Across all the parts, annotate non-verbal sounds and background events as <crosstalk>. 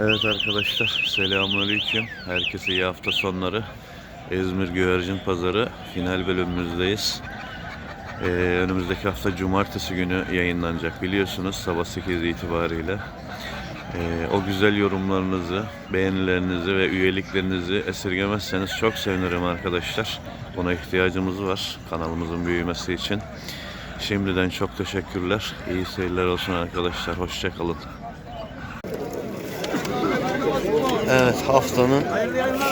Evet arkadaşlar selamünaleyküm. Herkese iyi hafta sonları. İzmir Güvercin Pazarı final bölümümüzdeyiz. Ee, önümüzdeki hafta cumartesi günü yayınlanacak biliyorsunuz sabah 8 itibariyle. Ee, o güzel yorumlarınızı, beğenilerinizi ve üyeliklerinizi esirgemezseniz çok sevinirim arkadaşlar. Buna ihtiyacımız var kanalımızın büyümesi için. Şimdiden çok teşekkürler. İyi seyirler olsun arkadaşlar. Hoşçakalın. Evet haftanın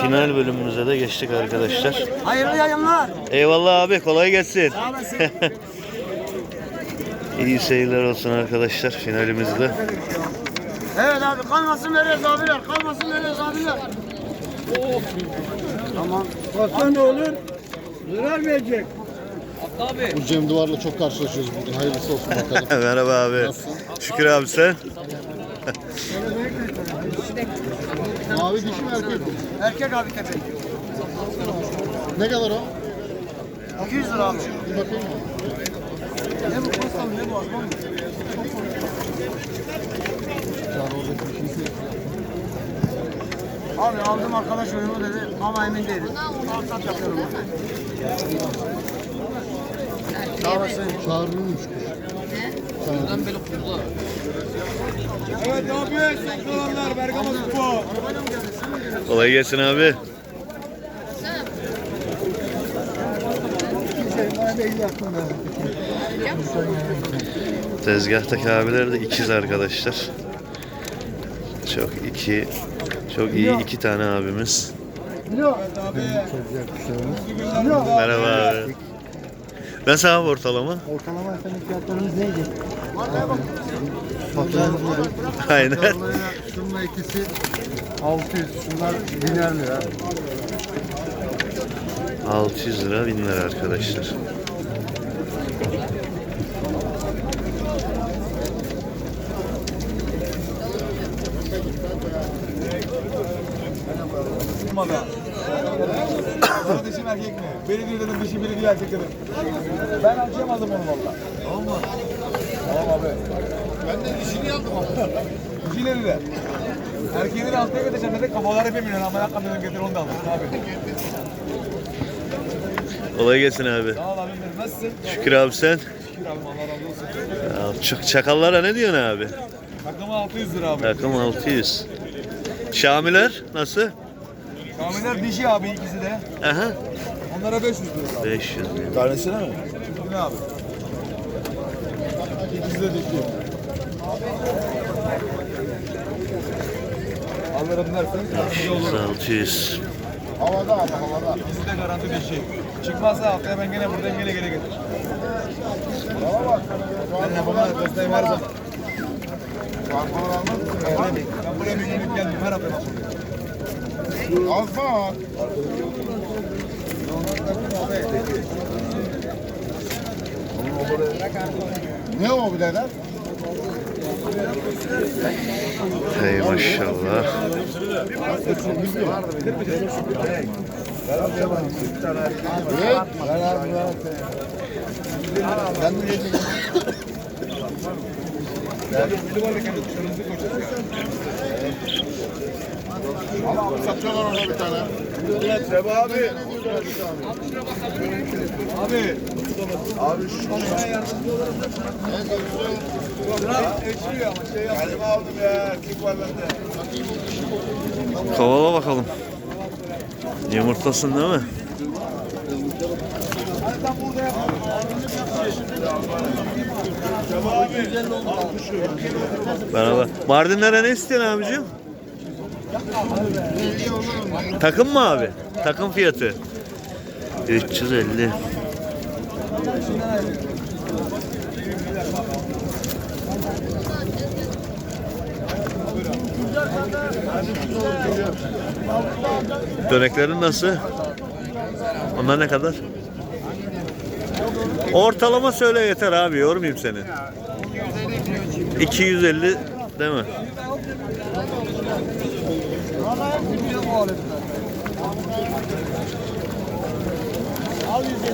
final bölümümüze de geçtik arkadaşlar. Hayırlı yayınlar. Eyvallah abi kolay gelsin. Sağ olasın. <laughs> İyi seyirler olsun arkadaşlar finalimizde. evet abi kalmasın veririz abiler. Kalmasın veririz abiler. Tamam. Baksa ne olur? Vermeyecek. Bu Cem Duvar'la çok karşılaşıyoruz bugün. Hayırlısı olsun bakalım. <laughs> Merhaba abi. Şükür abi sen. Mavi dişi mi erkek mi? Erkek abi köpek. Ne kadar o? 200 lira abi. Bir bakayım mı? Ne bu postam ne bu aslan mı? Abi aldım arkadaş uyumu dedi ama emin değilim. Alsat yapıyorum. Sağ olasın. Çağrı'nınmış Evet abi, sektoranlar, Bergama Spor. Kolay gelsin abi. Tezgahtaki abiler de ikiz arkadaşlar. Çok iki, çok iyi iki tane abimiz. Merhaba abi. Nasıl abi ortalama? Ortalama efendim fiyatlarımız neydi? Faturamız budur. Aynen. Şununla ikisi 600, şunlar 1000 lira. 600 lira 1000 lira arkadaşlar. Kardeşim erkek mi? Beni diyor dedim dişi biri diyor erkek dedim. Ben akşam aldım onu valla. Tamam mı? Tamam abi. Ben de dişini aldım ama. Dişileri de. Erkeğini altıya götüreceğim dedi kafalar hep eminiyor ama yakın dedim getir onu da aldım abi. Kolay gelsin abi. Sağ ol abim benim. Nasılsın? Şükür abi sen. Şükür abim Allah razı olsun. Ya, Çok çakallara ne diyorsun abi? Takımı 600 lira abi. Takım 600. Şamiler nasıl? Tahminler dişi abi ikisi de. Aha. Onlara 500 lira abi. 500 lira. Tanesine mi? Ne abi? İkisi de dişi. Alırım dersen yardımcı olurum. 600. Havada abi havada. İkisi de garanti dişi. Çıkmazsa haftaya ben gene buradayım gene gene getir. Ben yapamam arkasındayım her zaman. Ben buraya bir gelip geldim her hafta bak. Alfa. Ne o birader? Hey maşallah. Satıyorlar orada bir tane. Seba abi. Abi. Abi şu bende. Kovala bakalım. Yumurtlasın değil mi? Merhaba. Mardinlere ne istiyorsun abicim? Takım mı abi? Takım fiyatı. 350. Döneklerin nasıl? Onlar ne kadar? Ortalama söyle yeter abi yormayayım seni. 250 değil mi? Al 150'ye gel al. Benden abi kalır. 150 lira da benden olsun. Gönlü olsun. 150 liraya alsın.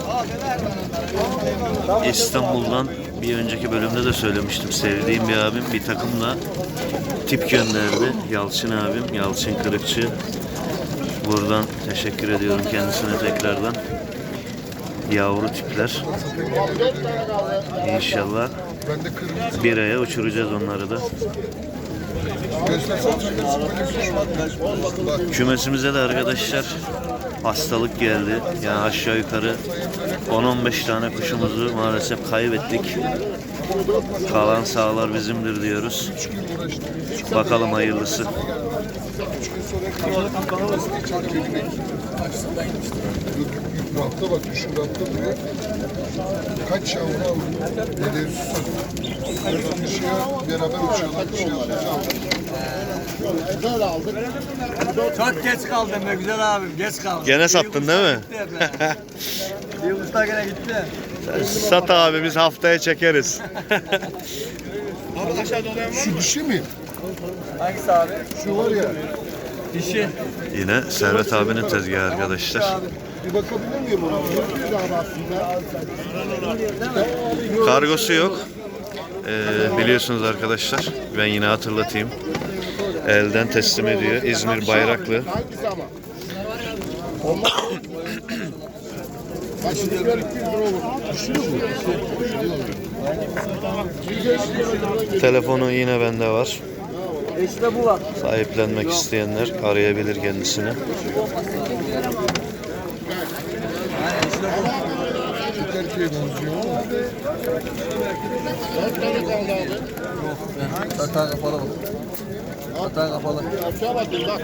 İstanbul'dan bir önceki bölümde de söylemiştim. Sevdiğim bir abim bir takımla tip gönderdi. Yalçın abim, Yalçın Kırıkçı. Buradan teşekkür ediyorum kendisine tekrardan. Yavru tipler. İnşallah bir aya uçuracağız onları da. Kümesimize de arkadaşlar hastalık geldi. Yani aşağı yukarı 10-15 tane kuşumuzu maalesef kaybettik. Kalan sağlar bizimdir diyoruz. Bakalım hayırlısı. kaç yavru. Dışıya beraber uçuyorlar. Böyle aldık. Çok geç kaldım be güzel abim geç kaldım. Gene sattın değil mi? <laughs> Bir usta gene gitti. Sat abi biz haftaya çekeriz. Şu dişi mi? Hangisi abi? Şu var ya. Dişi. Yine Servet abinin tezgahı arkadaşlar. Bir bakabilir miyim ona? Güzel aslında. Kargosu yok. Ee, biliyorsunuz arkadaşlar. Ben yine hatırlatayım. Elden teslim ediyor. İzmir Bayraklı. Hangisi ama? Olmaz. Bak şimdi böyle 200 lira olur. Düşüyor mu? Telefonu yine bende var. İşte bu var. Sahiplenmek isteyenler arayabilir kendisini. Erkeğe benziyor. Dört tane kaldı abi. Satan kapalı bak. Satan kapalı. Aşağı bakayım bak.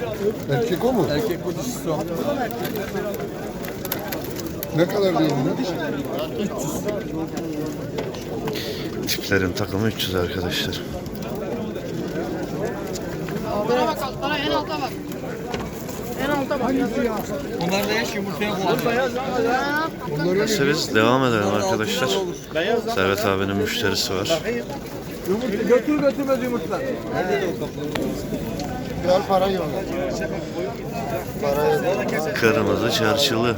Erkek o mu? Erkek bu dişisi o. Ne kadar diyor bunu? Tiplerin takımı 300 arkadaşlar. Bana bak altlara en alta bak. En alta bak. Bunlar da yaş yumurtaya koyuyor. Neyse biz devam edelim arkadaşlar. Servet abinin müşterisi var. Yumurta götür götürmez yumurtlar. Ver parayı ona. Parayı Kırmızı çarşılı.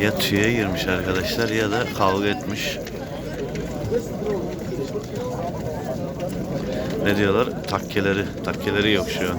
Ya tüye girmiş arkadaşlar ya da kavga etmiş. Ne diyorlar? Takkeleri. Takkeleri yok şu an.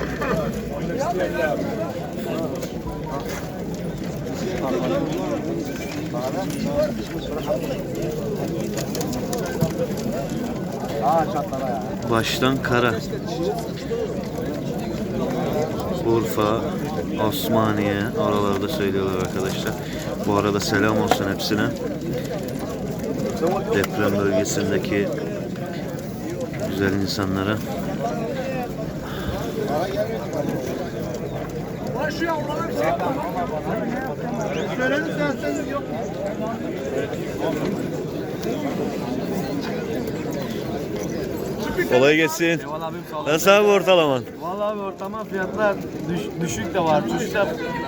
Baştan kara. Urfa, Osmaniye oralarda söylüyorlar arkadaşlar. Bu arada selam olsun hepsine. Deprem bölgesindeki güzel insanlara. Söyledim. Kolay gelsin. Eyvallah abim sağ ol. Nasıl abi ortalaman? Vallahi abi ortama fiyatlar düş, düşük de var. Düşükte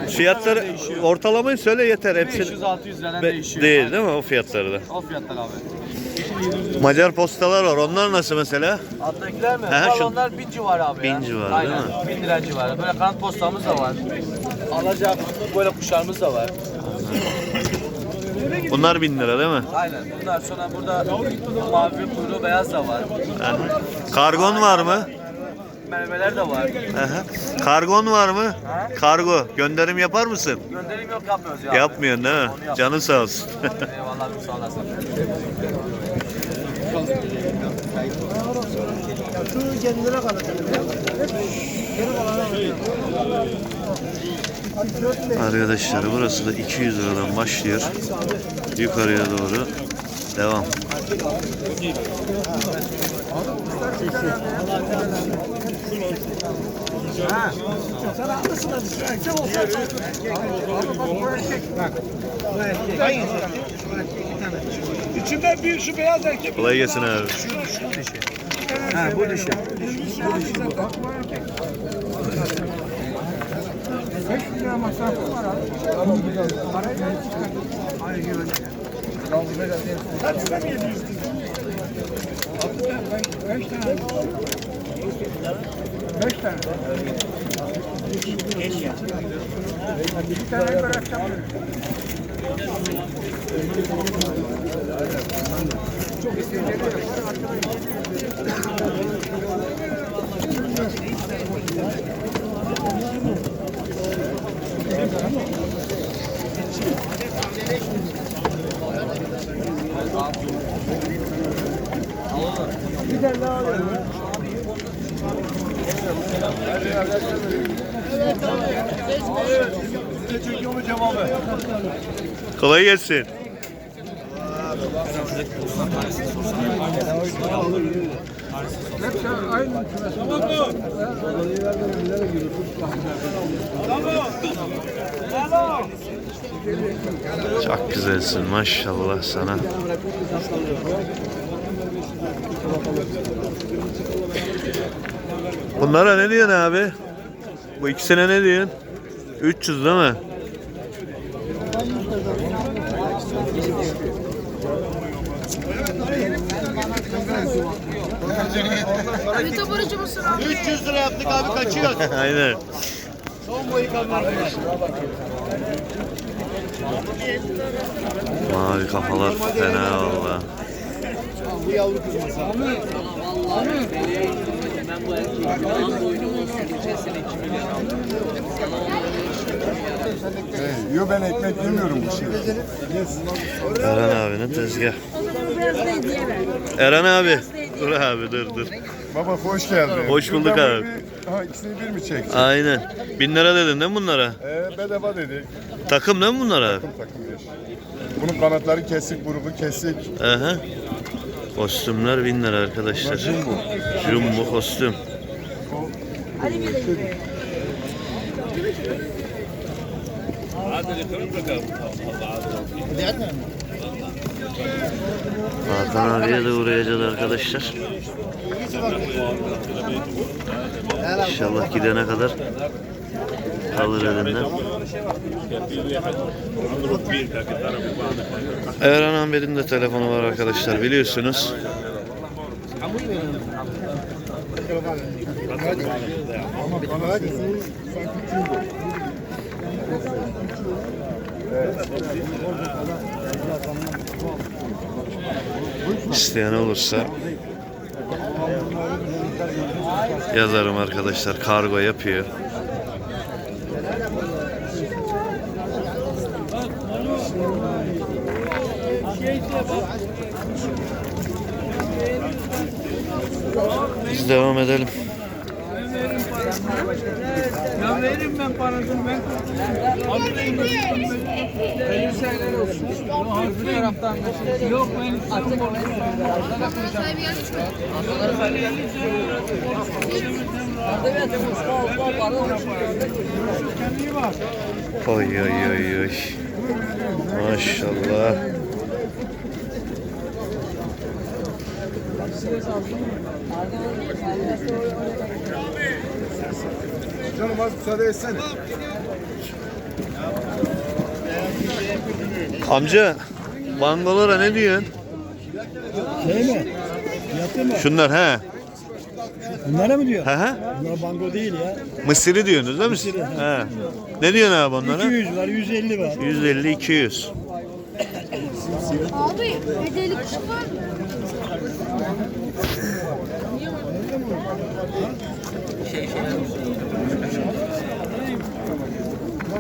Fiyatları değişiyor. ortalamayı söyle yeter hepsini. 500-600 liradan Be- değişiyor. değil değil mi o fiyatları da? O fiyatlar abi. Macar postalar var. Onlar nasıl mesela? Alttakiler mi? He, Vallahi şu- onlar 1000 civarı abi ya. Bin civarı, Aynen. değil 1000 lira civarı. Böyle kanat postamız da var. Alacak böyle kuşlarımız da var. Bunlar bin lira değil mi? Aynen. Bunlar sonra burada mavi kuyruğu beyaz da var. Aha. Kargon var mı? Meyveler de var. Aha. Kargon var mı? Ha? Kargo. Gönderim yapar mısın? Gönderim yok yapmıyoruz ya. Yapmıyorsun değil mi? Onu. Canın sağ olsun. Eyvallah sağ olasın. Şu kendine kalacak. Geri kalana Arkadaşlar burası da 200 liradan başlıyor. Yukarıya doğru devam. İçinde bir şu beyaz erkek. Kolay gelsin abi. Ha bu dişi. 500 lira masrafı var abi. Parayı ben çıkardım. Hayır öyle. Kaç lira mı yediniz? Ben 5 tane Beş tane. Bir tane bıraksam. Çok istediğini yapar. Arkadaşlar. Kolay gelsin. Çok güzelsin maşallah sana. Bunlara ne diyorsun abi? Bu ikisine ne diyorsun? 300 değil mi? Musun abi? 300 lira yaptık abi kaçıyor. <laughs> Aynen. Son boyu kalmadı. Mavi kafalar fena valla. Bu yavru kızımız. Yo ben ekmek yemiyorum bu şey. Eren abinin tezgah. Eren abi. Dur abi dur dur. Baba hoş geldin. Hoş bulduk abi. bir- Ha ikisini bir mi çekeceksin? Aynen. Bin lira dedin değil mi bunlara? Ee, bedava dedik. Takım değil mi bunlar abi? Takım takım bir. Bunun kanatları kesik, burgu kesik. Aha. Kostümler bin lira arkadaşlar. Jumbo. Jumbo kostüm. Hakan abiye de uğrayacağız arkadaşlar. İnşallah gidene kadar kalır elinden. Erhan Ahmet'in de telefonu var arkadaşlar biliyorsunuz. İsteyen olursa yazarım arkadaşlar. Kargo yapıyor. Biz devam edelim. Ya veririm ben parasını ben. Hayırlı şeyler olsun. Harfi taraftan Yok ben bak. Oy oy oy oy. Maşallah. Canım az müsaade etsene. Amca bangolara ne diyorsun? Şey mi? Yaptı mı? Şunlar he. Bunlara mı diyor? He he. Bunlar bango değil ya. Mısırı diyorsunuz değil mi? siz? He. Ne diyorsun abi onlara? 200 var, 150 var. 150 200. Abi bedeli kuşu var mı?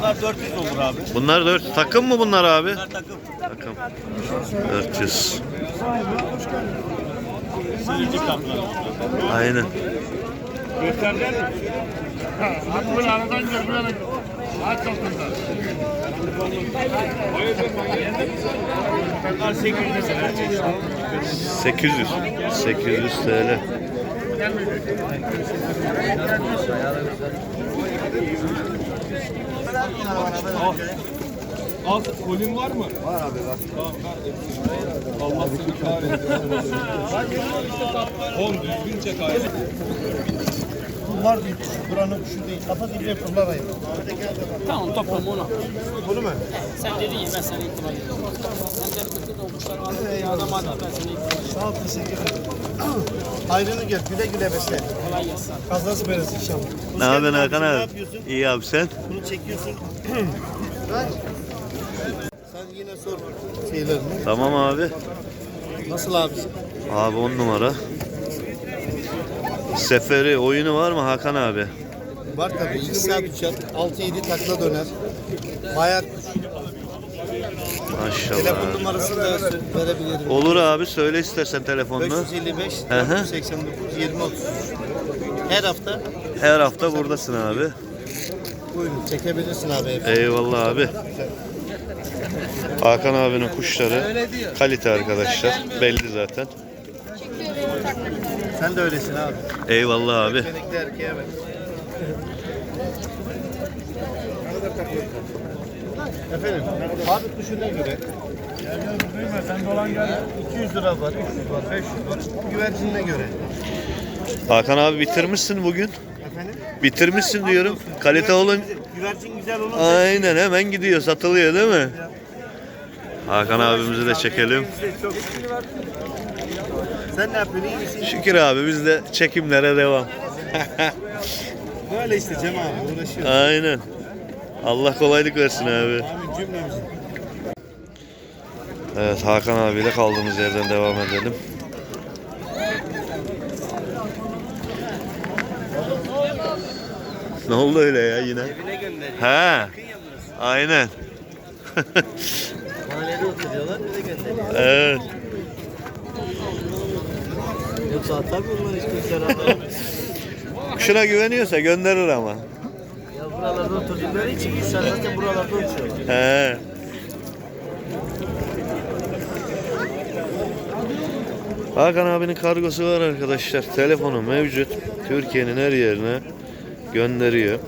Bunlar 400 olur abi. Bunlar 4 takım mı bunlar abi? takım. Takım. 400. Aynen. Bunlar 800 mesela. 800. 800 TL. Al, kolin var mı? Var abi var. Tamam, ver. Allah seni kahretsin. Oğlum düzgün çek abi. Bunlar değil. Buranın kuşu değil. Kafa gibi bunlar ayı. Tamam toplam onu. Bunu mu? Sen dedin ya ben sana itibar ediyorum. Sen de bütün olmuşlar var. Adam adam ben sana itibar ediyorum. Sağ ol teşekkür ederim. Hayrını gör. Güle güle besle. Kolay gelsin. Kazası beresi inşallah. Ne yapıyorsun Hakan abi? yapıyorsun? İyi abi sen? Bunu çekiyorsun. <clears throat> Sen yine sor şeylerini. Tamam abi. Nasıl abi? Abi 10 numara. Seferi oyunu var mı Hakan abi? Var tabii. 2 saat uçar. 6-7 takla döner. Bayat. Maşallah. Telefon numarasını da verebilirim. Olur abi söyle istersen telefonunu. 555 Hı hı. 489 20 30. Her hafta Her hafta buradasın abi. buyurun çekebilirsin abi. hep. Eyvallah abi. Hakan abinin kuşları kalite arkadaşlar. Belli zaten. Sen de öylesin abi. Eyvallah abi. Erkeğe bak. Efendim, abi kuşuna göre sen dolan gel. 200 lira var, 300 var, 500 var. Güvercinine göre. Hakan abi bitirmişsin bugün. Efendim? Bitirmişsin diyorum. Kalite olun. Güvercin güzel olunca Aynen hemen gidiyor satılıyor değil mi? Hakan abimizi de çekelim. çok. Sen ne yapıyorsun? İyi misin? Şükür abi biz de çekimlere devam. Böyle işte Cem abi uğraşıyor. Aynen. Allah kolaylık versin abi. Evet Hakan abiyle kaldığımız yerden devam edelim. Ne oldu öyle ya yine? He. Aynen. Mahallede oturuyorlar bize gönderiyor. evet. Yoksa atar mı bunlar hiç Kuşuna güveniyorsa gönderir ama. Buralarda oturdukları için insan zaten buralarda oturuyor. He. Hakan abinin kargosu var arkadaşlar. Telefonu mevcut. Türkiye'nin her yerine gönderiyor.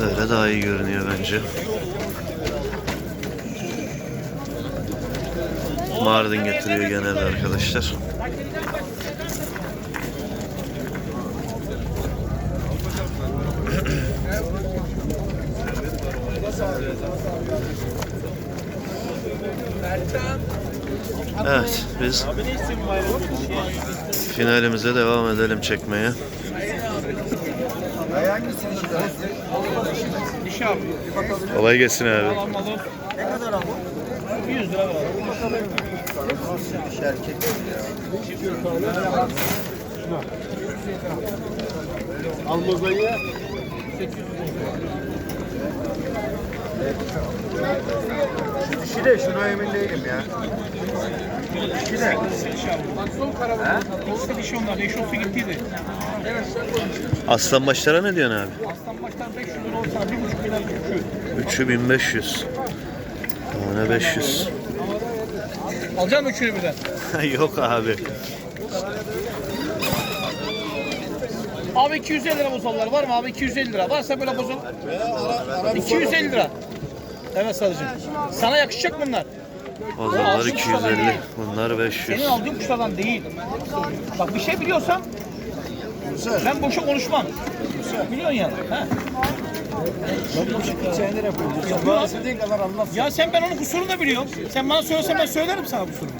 Böyle daha iyi görünüyor bence. Mardin getiriyor genelde arkadaşlar. Evet biz finalimize devam edelim çekmeye. Kolay gelsin abi. Almazayı Dişi de şuna emin değilim ya. Dişi de. Bak son karavan. Olsa dişi onlar. Eş olsa gittiydi. Aslan başlara ne diyorsun abi? Aslan baştan 500 lira olsa bir buçuk milyar üçü. Üçü 1500. Tane 500. Alacak üçünü birden? <laughs> Yok abi. Abi 250 lira bozullar var mı abi 250 lira varsa böyle bozul. 250 lira. Evet sadıcığım. Sana yakışacak bunlar. Pazarlar 250. Bunlar 500. Senin aldığın kuşlardan değil. Bak bir şey biliyorsam ben boşa konuşmam. Biliyorsun ya. Ha? Ya sen ben onun kusurunu da biliyorum. Sen bana söylesen ben söylerim sana kusurunu.